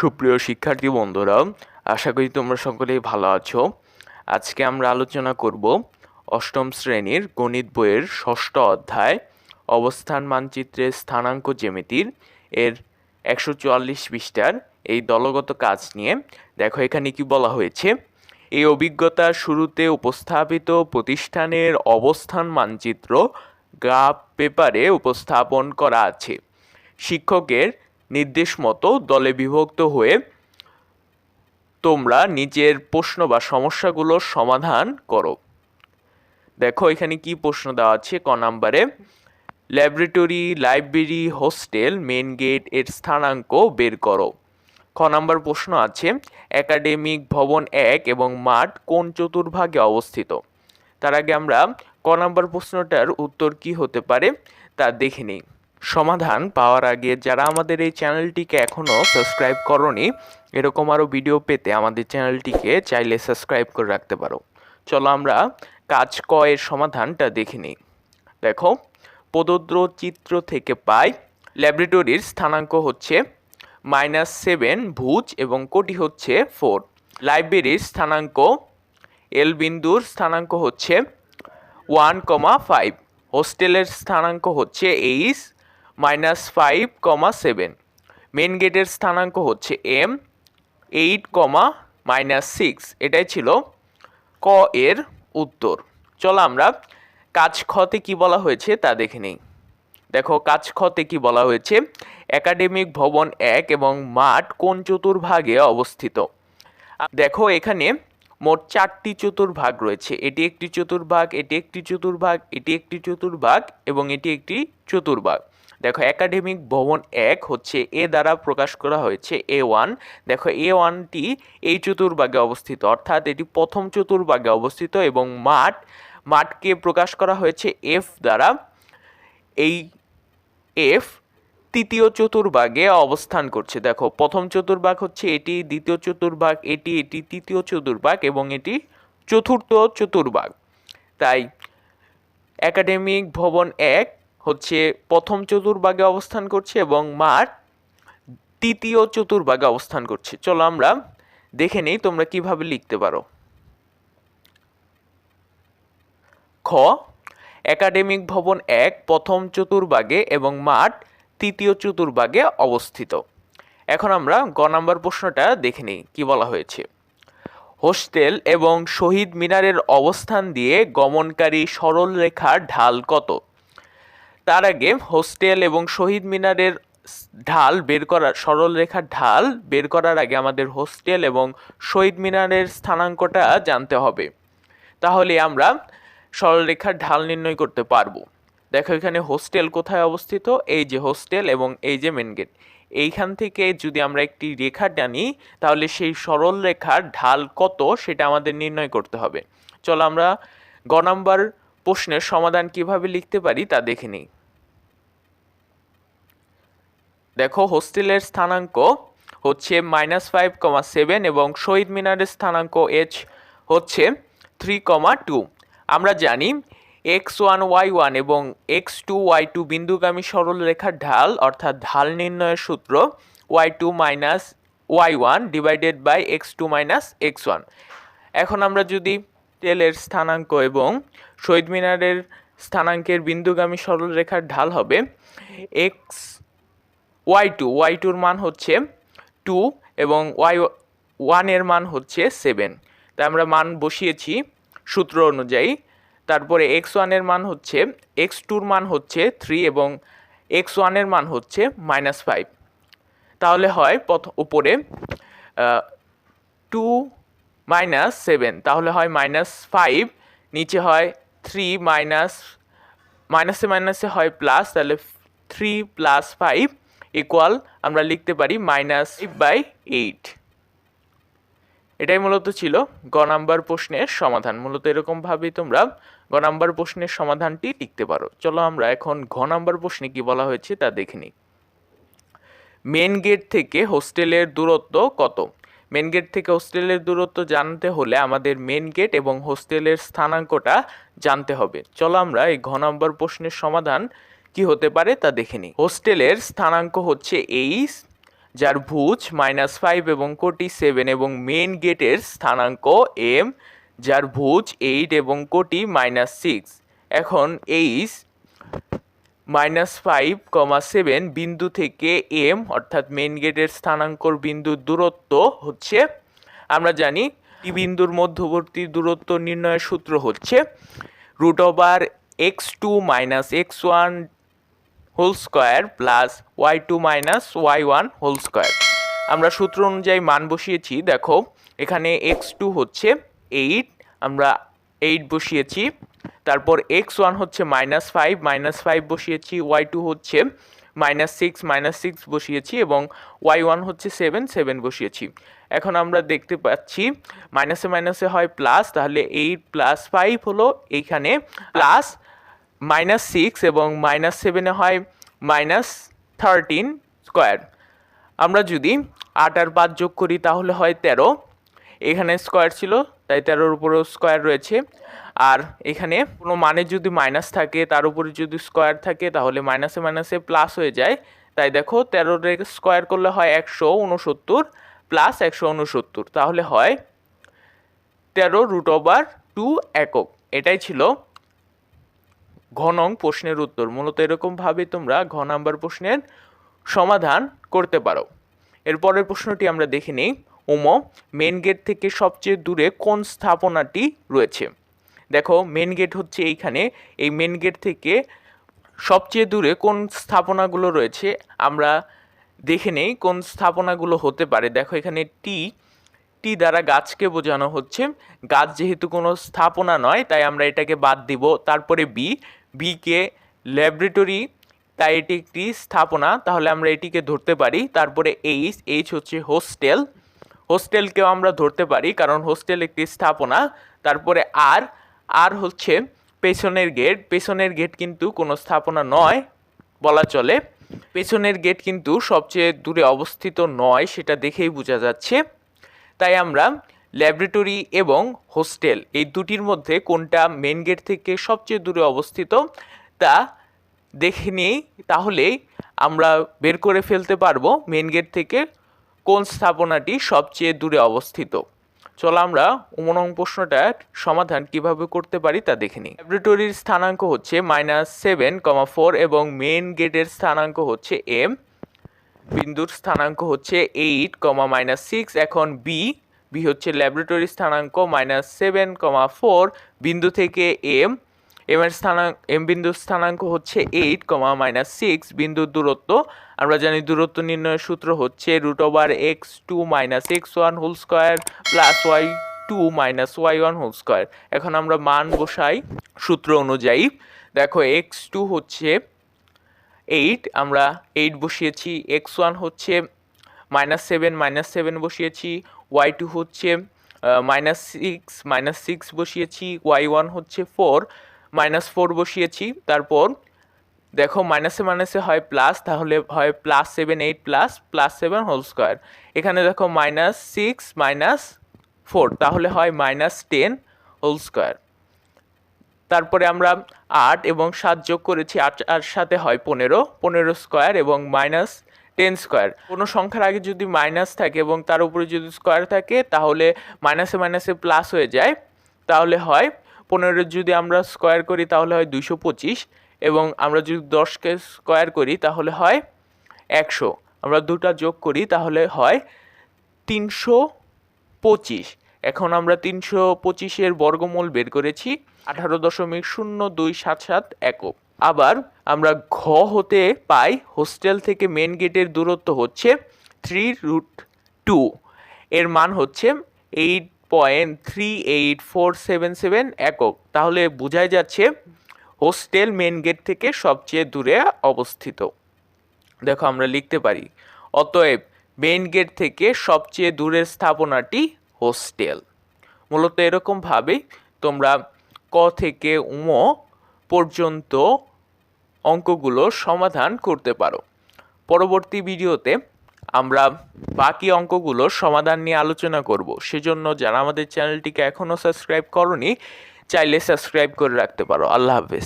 সুপ্রিয় শিক্ষার্থী বন্ধুরা, আশা করি তোমরা সকলেই ভালো আছো। আজকে আমরা আলোচনা করব অষ্টম শ্রেণির গণিত বইয়ের ষষ্ঠ অধ্যায়, অবস্থান মানচিত্রের স্থানাঙ্ক জ্যামিতির এর একশো চুয়াল্লিশ পৃষ্ঠার এই দলগত কাজ নিয়ে। দেখো এখানে কি বলা হয়েছে, এই অভিজ্ঞতার শুরুতে উপস্থাপিত প্রতিষ্ঠানের অবস্থান মানচিত্র গ্রাফ পেপারে উপস্থাপন করা আছে। শিক্ষকের নির্দেশ মতো দলে বিভক্ত হয়ে তোমরা নিজের প্রশ্ন বা সমস্যাগুলোর সমাধান করো। দেখো, এখানে কি প্রশ্ন দেওয়া আছে? ক নাম্বারে, ল্যাবরেটরি লাইব্রেরি হোস্টেল মেন গেটের স্থানাঙ্ক বের করো। খ নাম্বার প্রশ্ন আছে, একাডেমিক ভবন এক এবং মাঠ কোন চতুর্ভাগে অবস্থিত? তার আগে আমরা ক নাম্বার প্রশ্নটার উত্তর কি হতে পারে তা দেখে নিই। সমাধান পাওয়ার আগে যারা আমাদের এই চ্যানেলটিকে এখনও সাবস্ক্রাইব করনি, এরকম আরও ভিডিও পেতে আমাদের চ্যানেলটিকে চাইলে সাবস্ক্রাইব করে রাখতে পারো। চলো আমরা কাজ ক এর সমাধানটা দেখে নিই। দেখো, প্রদত্ত চিত্র থেকে পাই, ল্যাবরেটরির স্থানাঙ্ক হচ্ছে মাইনাস সেভেন ভুজ এবং কোটি হচ্ছে ফোর। লাইব্রেরির স্থানাঙ্ক, এল বিন্দুর স্থানাঙ্ক হচ্ছে ওয়ান কমা ফাইভ। হোস্টেলের স্থানাঙ্ক হচ্ছে H minus five comma seven. Main গেটের স্থানাঙ্ক হচ্ছে M, eight comma minus six. এটাই ছিল ক এর উত্তর। চলো আমরা কাজ খতে কি বলা হয়েছে তা দেখে নিই। দেখো, কাজ খতে কি বলা হয়েছে? একাডেমিক ভবন এক এবং মাঠ কোন চতুর্ভাগে অবস্থিত? দেখো, এখানে মোট চারটি চতুর্ভাগ রয়েছে। এটি একটি চতুর্ভাগ, এটি একটি চতুর্ভাগ, এটি একটি চতুর্ভাগ এবং এটি একটি চতুর্ভাগ। দেখো, একাডেমিক ভবন এক হচ্ছে এ দ্বারা প্রকাশ করা হয়েছে, এ ওয়ান। দেখো, এ ওয়ানটি এই চতুর্ভাগে অবস্থিত, অর্থাৎ এটি প্রথম চতুর্ভাগে অবস্থিত এবং মাঠ, মাঠকে প্রকাশ করা হয়েছে এফ দ্বারা। এই এফ তৃতীয় চতুর্ভাগে অবস্থান করছে। দেখো, প্রথম চতুর্ভাগ হচ্ছে এটি, দ্বিতীয় চতুর্ভাগ এটি এটি তৃতীয় চতুর্ভাগ এবং এটি চতুর্থ চতুর্ভাগ। তাই একাডেমিক ভবন এক হচ্ছে প্রথম চতুর্ভাগে অবস্থান করছে এবং মাঠ তৃতীয় চতুর্ভাগে অবস্থান করছে। চলো আমরা দেখে নেই তোমরা কীভাবে লিখতে পারো। খ, একাডেমিক ভবন এক প্রথম চতুর্ভাগে এবং মাঠ তৃতীয় চতুর্ভাগে অবস্থিত। এখন আমরা গ নাম্বার প্রশ্নটা দেখে নিই, কি বলা হয়েছে? হোস্টেল এবং শহীদ মিনারের অবস্থান দিয়ে গমনকারী সরল রেখার ঢাল কত? তার আগে হোস্টেল এবং শহীদ মিনারের ঢাল বের করার সরল রেখার ঢাল বের করার আগে আমাদের হোস্টেল এবং শহীদ মিনারের স্থানাঙ্কটা জানতে হবে। তাহলে আমরা সরলরেখার ঢাল নির্ণয় করতে পারব। দেখো এখানে হোস্টেল কোথায় অবস্থিত? এই যে হোস্টেল এবং এই যে মেন গেট এইখান থেকে যদি আমরা একটি রেখা টানি, তাহলে সেই সরল রেখার ঢাল কত সেটা আমাদের নির্ণয় করতে হবে। চলো আমরা গ নাম্বার প্রশ্নের সমাধান কীভাবে লিখতে পারি তা দেখে নিই। দেখো, হোস্টেলের স্থানাঙ্ক হচ্ছে মাইনাস ফাইভ কমা সেভেন এবং শহীদ মিনারের স্থানাঙ্ক এইচ হচ্ছে থ্রি কমা টু আমরা জানি এক্স ওয়ান ওয়াই ওয়ান এবং এক্স টু ওয়াই টু বিন্দুগামী সরল রেখার ঢাল, অর্থাৎ ঢাল নির্ণয়ের সূত্র Y two minus Y one divided by X two minus X one এখন আমরা যদি তেলের স্থানাঙ্ক এবং শহীদ মিনারের স্থানাঙ্কের বিন্দুগামী সরল রেখার ঢাল হবে এক্স ওয়াই টু ওয়াই টুর মান হচ্ছে টু এবং ওয়াই ওয়ানের মান হচ্ছে সেভেন তাই আমরা মান বসিয়েছি সূত্র অনুযায়ী। তারপরে এক্স ওয়ানের মান হচ্ছে এক্স টুর মান হচ্ছে থ্রি এবং এক্স ওয়ানের মান হচ্ছে মাইনাস ফাইভ তাহলে হয় প্রথম উপরে টু মাইনাস সেভেন তাহলে হয় মাইনাস ফাইভ নিচে হয় থ্রি মাইনাস মাইনাসে মাইনাসে হয় প্লাস তাহলে থ্রি প্লাস ফাইভ ইকুয়াল আমরা লিখতে পারি মাইনাস বাই এইট এটাই মূলত ছিল গ নাম্বার প্রশ্নের সমাধান। মূলত এরকমভাবেই তোমরা গ নাম্বার প্রশ্নের সমাধানটি লিখতে পারো। চলো আমরা এখন ঘ নাম্বার প্রশ্নে কি বলা হয়েছে তা দেখে নিই। মেন গেট থেকে হোস্টেলের দূরত্ব কত? মেন গেট থেকে হোস্টেলের দূরত্ব জানতে হলে আমাদের মেন গেট এবং হোস্টেলের স্থানাঙ্কটা জানতে হবে। চলো আমরা এই ঘ নম্বর প্রশ্নের সমাধান কি হতে পারে তা দেখে নিই। হোস্টেলের স্থানাঙ্ক হচ্ছে এইচ, যার ভুজ মাইনাস ফাইভ এবং কোটি সেভেন এবং মেন গেটের স্থানাঙ্ক এম যার ভুজ এইট এবং কোটি মাইনাস সিক্স এখন H minus five comma seven বিন্দু থেকে এম অর্থাৎ মেন গেটের স্থানাঙ্কর বিন্দুর দূরত্ব হচ্ছে, আমরা জানি এই বিন্দুর মধ্যবর্তী দূরত্ব নির্ণয়ের সূত্র হচ্ছে root over X two minus X one whole square plus Y two minus Y one whole square. আমরা সূত্র অনুযায়ী মান বসিয়েছি, দেখো, এখানে এক্স টু হচ্ছে এইট, আমরা এইট বসিয়েছি, তারপর এক্স ওয়ান হচ্ছে মাইনাস ফাইভ মাইনাস ফাইভ বসিয়েছি, ওয়াই টু হচ্ছে মাইনাস সিক্স মাইনাস সিক্স বসিয়েছি এবং ওয়াই ওয়ান হচ্ছে সেভেন সেভেন বসিয়েছি। এখন আমরা দেখতে পাচ্ছি, মাইনাসে মাইনাসে হয় প্লাস, তাহলে এইট প্লাস ফাইভ হলো এইখানে, প্লাস মাইনাস সিক্স এবং মাইনাস সেভেনে হয় মাইনাস থার্টিন স্কোয়ার আমরা যদি আট আর পাঁচ যোগ করি, তাহলে হয় তেরো। এখানে স্কোয়ার ছিল, তাই তেরোর উপরেও স্কোয়ার রয়েছে। আর এখানে কোনো মানে যদি মাইনাস থাকে, তার উপরে যদি স্কোয়ার থাকে, তাহলে মাইনাসে মাইনাসে প্লাস হয়ে যায়। তাই দেখো, তেরোর স্কোয়ার করলে হয় একশো উনসত্তর প্লাস একশো উনসত্তর। তাহলে হয় তেরো রুট ওভার টু একক। এটাই ছিল ঘনং প্রশ্নের উত্তর। মূলত এরকমভাবে তোমরা ঘ নাম্বার প্রশ্নের সমাধান করতে পারো। এরপরের প্রশ্নটি আমরা দেখে নিই। ওমো মেন গেট থেকে সবচেয়ে দূরে কোন স্থাপনাটি রয়েছে? দেখো মেন গেট হচ্ছে এইখানে। এই মেন গেট থেকে সবচেয়ে দূরে কোন স্থাপনাগুলো রয়েছে? আমরা দেখে নেই কোন স্থাপনাগুলো হতে পারে। দেখো, এখানে টি টি দ্বারা গাছকে বোঝানো হচ্ছে। গাছ যেহেতু কোনো স্থাপনা নয়, তাই আমরা এটাকে বাদ দিব। তারপরে বি বিকে ল্যাবরেটরি তাই এটি একটি স্থাপনা। তাহলে আমরা এটিকে ধরতে পারি। তারপরে এইচ এইচ হচ্ছে হোস্টেল হোস্টেলকেও আমরা ধরতে পারি, কারণ হোস্টেল একটি স্থাপনা। তারপরে আর আর হচ্ছে পেছনের গেট পেছনের গেট কিন্তু কোনো স্থাপনা নয়, বলা চলে। পেছনের গেট কিন্তু সবচেয়ে দূরে অবস্থিত নয়, সেটা দেখেই বোঝা যাচ্ছে। তাই আমরা ল্যাবরেটরি এবং হোস্টেল এই দুটির মধ্যে কোনটা মেন গেট থেকে সবচেয়ে দূরে অবস্থিত তা দেখে নিই। তাহলেই আমরা বের করে ফেলতে পারব মেন গেট থেকে কোন স্থাপনাটি সবচেয়ে দূরে অবস্থিত। চলো আমরা উমনং প্রশ্নটার সমাধান কীভাবে করতে পারি তা দেখে নিই। ল্যাবরেটরির স্থানাঙ্ক হচ্ছে মাইনাস সেভেন কমা ফোর এবং মেন গেটের স্থানাঙ্ক হচ্ছে এম বিন্দুর স্থানাঙ্ক হচ্ছে এইট কমা মাইনাস সিক্স এখন বি বি হচ্ছে ল্যাবরেটরি স্থানাঙ্ক মাইনাস সেভেন কমা ফোর বিন্দু থেকে এম এম এর স্থানাঙ্ক এম বিন্দুর স্থানাঙ্ক হচ্ছে এইট কমা মাইনাস সিক্স বিন্দুর দূরত্ব, আমরা জানি দূরত্ব নির্ণয়ের সূত্র হচ্ছে root over X two minus X one whole square plus Y two minus Y one whole square এখন আমরা মান বসাই সূত্র অনুযায়ী। দেখো এক্স টু হচ্ছে এইট, আমরা এইট বসিয়েছি, এক্স ওয়ান হচ্ছে মাইনাস সেভেন মাইনাস সেভেন বসিয়েছি, ওয়াই টু হচ্ছে মাইনাস সিক্স মাইনাস সিক্স বসিয়েছি, ওয়াই ওয়ান হচ্ছে ফোর, মাইনাস ফোর বসিয়েছি, তারপর দেখো মাইনাসে মাইনাসে হয় প্লাস, তাহলে হয় plus seven, eight plus plus seven whole square. এখানে দেখো মাইনাস সিক্স, মাইনাস ফোর, তাহলে হয় মাইনাস টেন হোল স্কোয়ার। তারপরে আমরা আট এবং সাত যোগ করেছি, আট, আর সাথে হয় পনেরো পনেরো স্কোয়ার এবং মাইনাস টেন স্কোয়ার কোনো সংখ্যার আগে যদি মাইনাস থাকে এবং তার উপরে যদি স্কোয়ার থাকে, তাহলে মাইনাসে মাইনাসে প্লাস হয়ে যায়। তাহলে হয় পনেরো যদি আমরা স্কোয়ার করি, তাহলে হয় দুইশো পঁচিশ এবং আমরা যদি দশকে স্কোয়ার করি, তাহলে হয় একশো। আমরা দুটা যোগ করি, তাহলে হয় তিনশো পঁচিশ। এখন আমরা তিনশো পঁচিশের বর্গমূল বের করেছি, আঠারো দশমিক শূন্য দুই সাত সাত একক আবার আমরা ঘ হতে পাই, হোস্টেল থেকে মেন গেটের দূরত্ব হচ্ছে থ্রি রুট টু। এর মান হচ্ছে eight point three eight four seven seven একক। তাহলে বোঝাই যাচ্ছে হোস্টেল মেন গেট থেকে সবচেয়ে দূরে অবস্থিত। দেখো আমরা লিখতে পারি, অতএব মেন গেট থেকে সবচেয়ে দূরের স্থাপনাটি হোস্টেল। মূলত এরকমভাবেই তোমরা ক থেকে উম পর্যন্ত অঙ্কগুলো সমাধান করতে পারো। পরবর্তী ভিডিওতে আমরা বাকি অঙ্কগুলোর সমাধান নিয়ে আলোচনা করব। সেজন্য যারা আমাদের চ্যানেলটিকে এখনও সাবস্ক্রাইব করনি, চাইলে সাবস্ক্রাইব করে রাখতে পারো। আল্লাহ হাফেজ।